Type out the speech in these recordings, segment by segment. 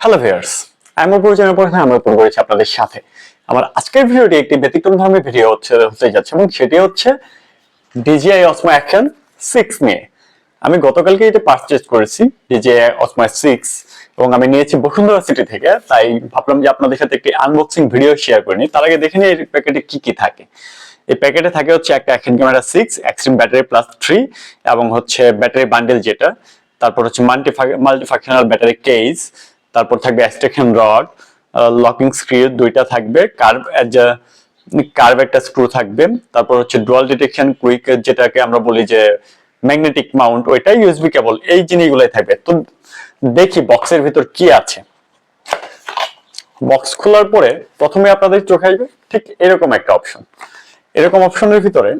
Hello viewers আমি পরিচয় পড়ে আমি উপর করেছি আপনাদের সাথে। আমার আজকের ভিডিওটি একটি ব্যতিক্রম ধর্মের ভিডিও হচ্ছে, হতে যাচ্ছে, এবং সেটি হচ্ছে ডিজিআই অসমা অ্যাকশন সিক্স নিয়ে। আমি গতকালকে এটি পারচেজ করেছি ডিজিআই অসমা সিক্স এবং আমি নিয়েছি বসুন্ধরা সিটি থেকে। তাই ভাবলাম যে আপনাদের সাথে একটি আনবক্সিং ভিডিও শেয়ার করে। নিই তার আগে দেখে নিই, এই প্যাকেটে কি কি থাকে। এই প্যাকেটে থাকে হচ্ছে একটা action camera six extreme battery plus three এবং হচ্ছে ব্যাটারি বান্ডেল যেটা। তারপর হচ্ছে মাল্টি মাল্টিফাংশনাল ব্যাটারি কেস তারপর থাকবে এক্সট্রাকশন রড লকিং স্ক্রিউ দুইটা থাকবে, কার্ভ কার্ভ একটা স্ক্রু থাকবে, তারপর হচ্ছে ডুয়াল ডিটেকশন, কুইক, যেটাকে আমরা বলি যে ম্যাগনেটিক মাউন্ট, ওইটাই ইউএসবি কেবল, এই জিনিসগুলোই থাকবে। তো দেখি বক্সের ভিতর কি আছে। বক্স খোলার পরে প্রথমে আপনাদের চোখে আসবে, ঠিক এরকম একটা অপশন। এরকম অপশনের ভিতরে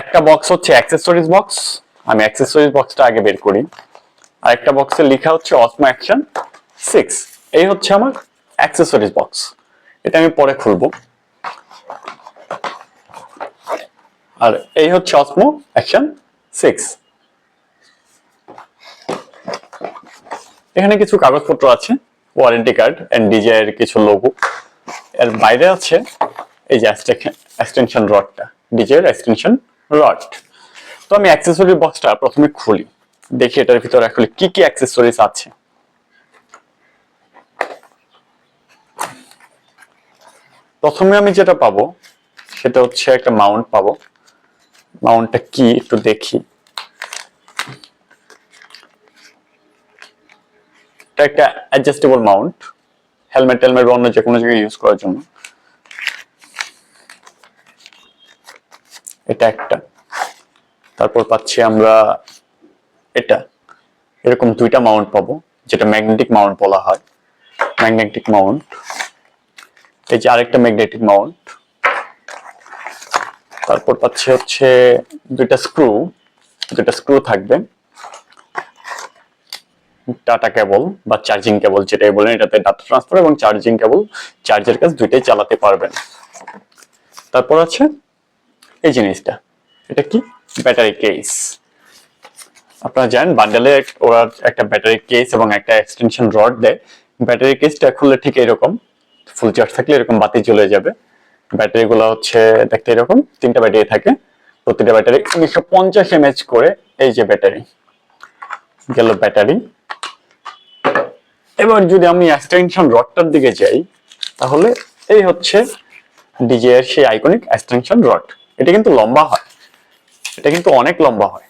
একটা বক্স হচ্ছে অ্যাক্সেসরিজ বক্স। আমি অ্যাক্সেসরিজ বক্সটা আগে বের করি। আর একটা বক্সে লেখা হচ্ছে অসমা অ্যাকশন সিক্স এই হচ্ছে আমার অ্যাক্সেসরিজ বক্স এটা আমি পরে খুলবো। আর এই হচ্ছে অসমো অ্যাকশন সিক্স এখানে কিছু কাগজপত্র আছে ওয়ারেন্টি কার্ড অ্যান্ড ডিজাই এর কিছু লোগো এর বাইরে আছে এই যে এক্সটেনশন রডটা ডিজাই এর এক্সটেনশন রড তো আমি অ্যাক্সেসরি বক্সটা প্রথমে খুলি। দেখি এটার ভিতরে আসলে কি কি অ্যাক্সেসরিজ আছে। প্রথমে আমি যেটা পাবো, সেটা হচ্ছে একটা মাউন্ট পাবো। মাউন্টটা কি একটু দেখি। এটা একটা অ্যাডজাস্টেবল মাউন্ট হেলমেট টেলমেট বা অন্য যে কোনো জায়গায় ইউজ করার জন্য। এটা একটা। তারপর পাচ্ছি আমরা এটা। এরকম দুইটা মাউন্ট পাবো, যেটা ম্যাগনেটিক মাউন্ট বলা হয়। ম্যাগনেটিক মাউন্ট এই যে আরেকটা ম্যাগনেটিক মাউন্ট তারপর পাচ্ছি হচ্ছে দুইটা স্ক্রু দুইটা স্ক্রু থাকবে। টাটা কেবল বা চার্জিং কেবল যেটাই বলেন, এটাতে ডাটা ট্রান্সফার এবং চার্জিং কেবল চার্জের কাজ দুইটাই চালাতে পারবেন। তারপর আছে এই জিনিসটা। এটা কি? ব্যাটারি কেস আপনারা জানেন বান্ডেলে ওরা একটা ব্যাটারি কেস এবং একটা এক্সটেনশন রড দেয়। ব্যাটারি কেসটা খুললে ঠিক এরকম ফুল চার্জ থাকলে এরকম বাতি চলে যাবে। ব্যাটারি গুলো হচ্ছে, দেখতে এরকম, তিনটা ব্যাটারি থাকে। প্রতিটা ব্যাটারি উনিশশো পঞ্চাশ এমএচ করে এই যে ব্যাটারি গেল ব্যাটারি এবার যদি আমি এক্সটেনশন রডটার দিকে যাই, তাহলে এই হচ্ছে ডিজে এর সেই আইকনিক এক্সটেনশন রড এটা কিন্তু লম্বা হয়। এটা কিন্তু অনেক লম্বা হয়।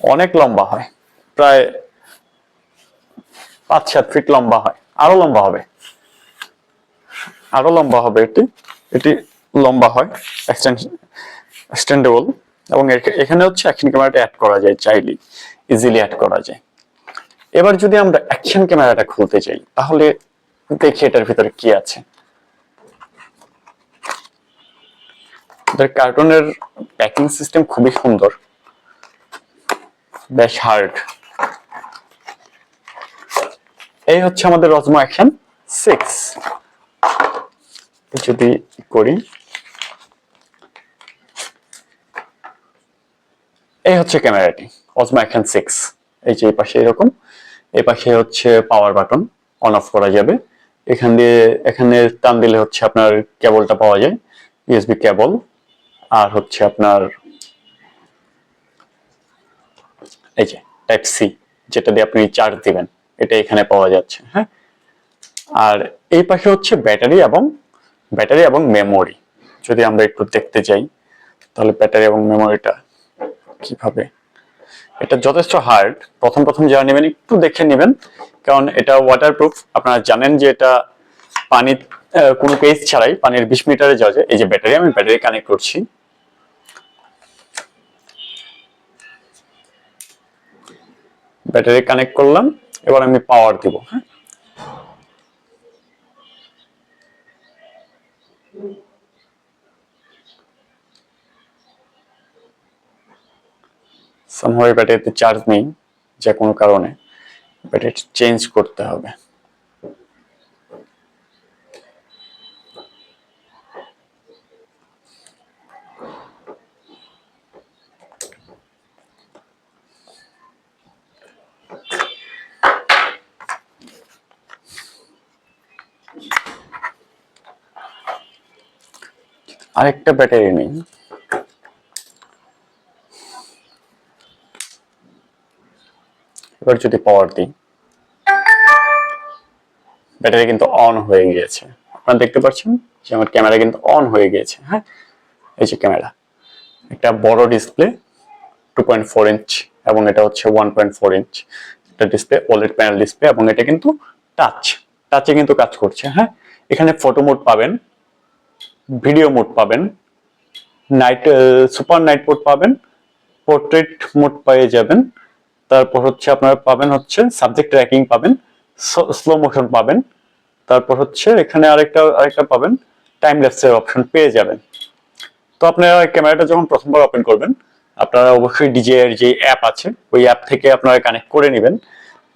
অনেক লম্বা হয়। প্রায় পাঁচ, সাত ফিট লম্বা হয়। আরও লম্বা হবে। আরও লম্বা হবে এটি। এটি লম্বা হয় এক্সটেন্ডেবল এবং এখানে হচ্ছে অ্যাকশন ক্যামেরাটা অ্যাড করা যায় চাইলেই। ইজিলি অ্যাড করা যায়। এবার যদি আমরা অ্যাকশন ক্যামেরাটা খুলতে চাই, তাহলে দেখি এটার ভিতরে কি আছে। কার্টুনের প্যাকিং সিস্টেম খুবই সুন্দর। বেশ হার্ড এই হচ্ছে আমাদের রজমা অ্যাকশন সিক্স যদি করি। এই হচ্ছে ক্যামেরাটি অজমা অ্যাকশন সিক্স এই যে এই পাশে এরকম। এই পাশে হচ্ছে পাওয়ার বাটন অন অফ করা যাবে। এখান দিয়ে, এখানে টান দিলে হচ্ছে আপনার কেবলটা পাওয়া যায় ইউএসবি কেবল আর হচ্ছে আপনার এই যে টাইপ সি যেটা দিয়ে আপনি চার্জ দিবেন, এটা এখানে পাওয়া যাচ্ছে হ্যাঁ? আর এই পাশে হচ্ছে ব্যাটারি এবং ব্যাটারি এবং মেমোরি যদি আমরা একটু দেখতে যাই, তাহলে ব্যাটারি এবং মেমোরিটা কীভাবে? এটা যথেষ্ট হার্ড প্রথম প্রথম যারা নেবেন, একটু দেখে নেবেন, কারণ এটা ওয়াটারপ্রুফ আপনারা জানেন যে এটা পানি কোনো পেজ ছাড়াই পানির বিশ মিটারে যাওয়া যায় এই যে ব্যাটারি আমি ব্যাটারি কানেক্ট করছি। ব্যাটারি কানেক্ট করলাম, এবার আমি পাওয়ার দিব। হ্যাঁ ব্যাটারিতে চার্জ নেই, যে কোনো কারণে। ব্যাটারি চেঞ্জ করতে হবে। আরেকটা ব্যাটারি নেই। এবার যদি পাওয়ার দিই, ব্যাটারি কিন্তু অন হয়ে গিয়েছে। আপনারা দেখতে পাচ্ছেন যে আমার ক্যামেরা কিন্তু অন হয়ে গিয়েছে হ্যাঁ? এই যে ক্যামেরা একটা বড় display two point four inch এবং এটা হচ্ছে ওয়ান পয়েন্ট ফোর ইঞ্চ এটা ডিসপ্লে ওলেড প্যানেল ডিসপ্লে এবং এটা কিন্তু টাচ টাচে কিন্তু কাজ করছে হ্যাঁ? এখানে ফটো মোড পাবেন ভিডিও মোড পাবেন। নাইট সুপার নাইট মোড পাবেন। পোর্ট্রেট মোড পেয়ে যাবেন। তারপর হচ্ছে আপনারা পাবেন হচ্ছে সাবজেক্ট ট্র্যাকিং পাবেন। স্লো মোশন পাবেন। তারপর হচ্ছে এখানে আরেকটা আরেকটা পাবেন। টাইম ল্যাপসের অপশন পেয়ে যাবেন। তো আপনারা ক্যামেরাটা যখন প্রথমবার ওপেন করবেন, আপনারা অবশ্যই ডিজে এর যে অ্যাপ আছে, ওই অ্যাপ থেকে আপনারা কানেক্ট করে নেবেন।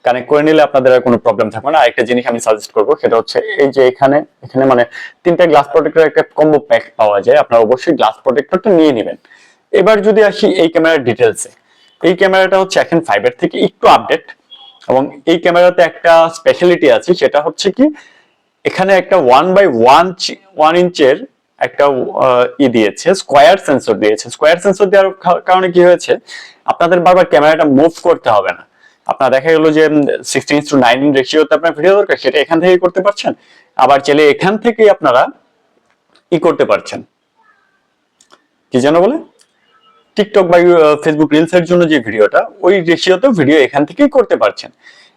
কানেক্ট করে নিলে আপনাদের আর কোনো প্রবলেম থাকবে না। আরেকটা জিনিস আমি সাজেস্ট করব, সেটা হচ্ছে এই যে এখানে এখানে মানে তিনটা গ্লাস প্রোটেক্টর একটা কম্বো প্যাক পাওয়া যায়। আপনারা অবশ্যই গ্লাস প্রোটেক্টরটা নিয়ে নেবেন। এবার যদি আসি এই ক্যামেরার ডিটেলসে এই ক্যামেরাটা হচ্ছে এখন ফাইভের থেকে একটু আপডেট এবং এই ক্যামেরাতে একটা স্পেশালিটি আছে, সেটা হচ্ছে কি, এখানে একটা ওয়ান বাই ওয়ান ওয়ান ইঞ্চের একটা ই দিয়েছে স্কোয়ার সেন্সর দিয়েছে। স্কোয়ার সেন্সর দেওয়ার কারণে কি হয়েছে, আপনাদের বারবার ক্যামেরাটা মুভ করতে হবে না। আপনার দেখা গেল যে সিক্সটিন টু নাইন রেশিওতে আপনার ভিডিও দরকার, সেটা এখান থেকে করতে পারছেন? আবার চাইলে এখান থেকেই আপনারা ই করতে পারছেন। কি যেন বলে? টিকটক বা ফেসবুক রিলস এর জন্য যে ভিডিওটা, ওই রেশিওতে ভিডিও এখান থেকেই করতে পারছেন।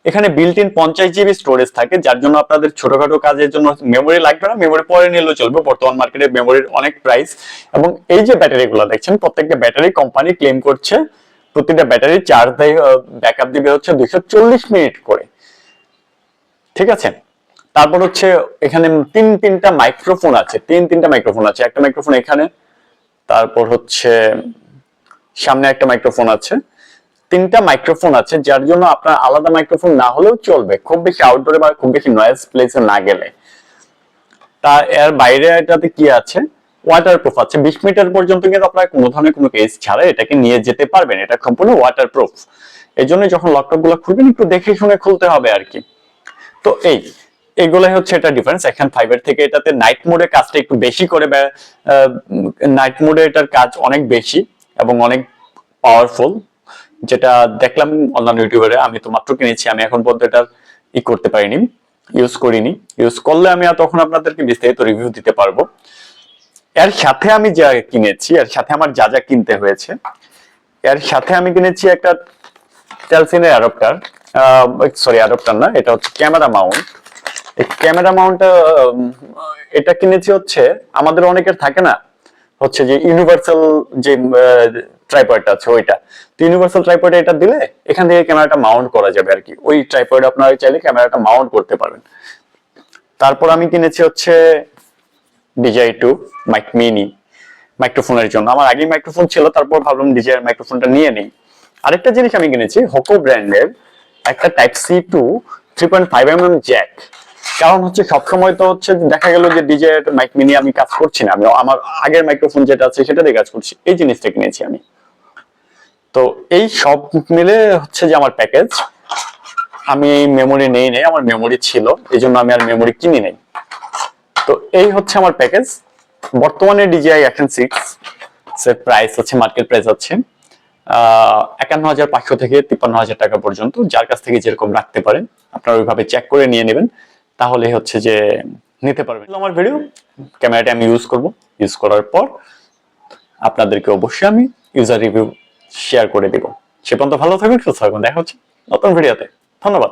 এখানে বিল্ট ইন পঞ্চাশ জিবি স্টোরেজ থাকে, যার জন্য আপনাদের ছোটখাটো কাজের জন্য মেমোরি লাগবে না মেমোরি পরে নিলেও চলবে, বর্তমান মার্কেটে মেমোরির অনেক প্রাইস এবং এই যে ব্যাটারিগুলো দেখছেন, প্রত্যেকটা ব্যাটারি কোম্পানি ক্লেম করছে প্রতিটা ব্যাটারি চার্জ দেয় ব্যাকআপ দিবে হচ্ছে দুইশো চল্লিশ মিনিট করে। ঠিক আছে? তারপর হচ্ছে এখানে তিন, তিনটা মাইক্রোফোন আছে, তিন, তিনটা মাইক্রোফোন আছে। একটা মাইক্রোফোন এখানে, তারপর হচ্ছে সামনে একটা মাইক্রোফোন আছে। তিনটা মাইক্রোফোন আছে, যার জন্য আপনার আলাদা মাইক্রোফোন না হলেও চলবে। খুব বেশি আউটডোরে বা খুব বেশি নয়েজ প্লেসে না গেলে। তা এর বাইরে এটাতে কি আছে? ওয়াটার প্রুফ আছে। বিশ মিটার পর্যন্ত কিন্তু আপনারা কোনো ধরনের কোনো কেস ছাড়া এটাকে নিয়ে যেতে পারবেন। এটা সম্পূর্ণ ওয়াটার প্রুফ এই জন্য যখন ল্যাপটপগুলো খুলবেন, একটু দেখে শুনে খুলতে হবে আর কি। তো এই, এগুলাই হচ্ছে এটা ডিফারেন্স এখন ফাইবার থেকে এটাতে নাইট মোডে কাজটা একটু বেশি করে নাইট মোডে এটার কাজ অনেক বেশি এবং অনেক পাওয়ারফুল যেটা দেখলাম অন্যান্য ইউটিউবারে আমি তো মাত্র কিনেছি, আমি এখন পর্যন্ত এটা ই করতে পারিনি ইউজ করিনি। ইউজ করলে আমি তখন আপনাদেরকে বিস্তারিত রিভিউ দিতে পারব। এর সাথে আমি যা কিনেছি, এর সাথে আমার যা যা কিনতে হয়েছে, এর সাথে আমি কিনেছি একটা টেলসিনের অ্যাডাপ্টার সরি অ্যাডাপ্টার না, এটা হচ্ছে ক্যামেরা মাউন্ট। এই ক্যামেরা মাউন্ট এটা কিনেছি হচ্ছে, আমাদের অনেকের থাকে না, হচ্ছে যে ইউনিভার্সাল যে ট্রাইপয়েডটা আছে, ওইটা। তো ইউনিভার্সাল ট্রাইপয়েডে এটা দিলে এখান থেকে ক্যামেরাটা মাউন্ট করা যাবে আর কি। ওই ট্রাইপয়েড আপনারা চাইলে ক্যামেরাটা মাউন্ট করতে পারবেন। তারপর আমি কিনেছি হচ্ছে ডিজাই টু মাইক মিনি মাইক্রোফোনের জন্য। আমার আগেই মাইক্রোফোন ছিল, তারপর ভাবলাম ডিজাইয়ের মাইক্রোফোনটা নিয়ে নিই। আরেকটা জিনিস আমি কিনেছি হোকো ব্র্যান্ডের একটা type C to three point five M M jack কারণ হচ্ছে সবসময় তো হচ্ছে দেখা গেল যে ডিজে মাইক মিনি আমি কাজ করছি না। আমি আমার আগের মাইক্রোফোন যেটা আছে, সেটা দিয়ে কাজ করছি। এই জিনিসটা কিনেছি আমি। তো এই সব মিলে হচ্ছে যে আমার প্যাকেজ আমি মেমোরি নেই নেই, আমার মেমোরি ছিল। এই জন্য আমি আর মেমোরি কিনি নেই। তো এই হচ্ছে আমার প্যাকেজ বর্তমানে ডিজিআই অ্যাকশন সিক্স এর প্রাইস হচ্ছে মার্কেট প্রাইস হচ্ছে একান্ন হাজার পাঁচশো থেকে তিপ্পান্ন হাজার টাকা পর্যন্ত। যার কাছ থেকে যেরকম রাখতে পারেন, আপনারা ওইভাবে চেক করে নিয়ে নেবেন। তাহলে হচ্ছে যে নিতে পারবেন। আমার ভিডিও ক্যামেরাটা আমি ইউজ করব। ইউজ করার পর আপনাদেরকে অবশ্যই আমি ইউজার রিভিউ শেয়ার করে দিব। সে পর্যন্ত ভালো থাকবেন, সুস্থ থাকবেন। দেখা হচ্ছে নতুন ভিডিওতে ধন্যবাদ।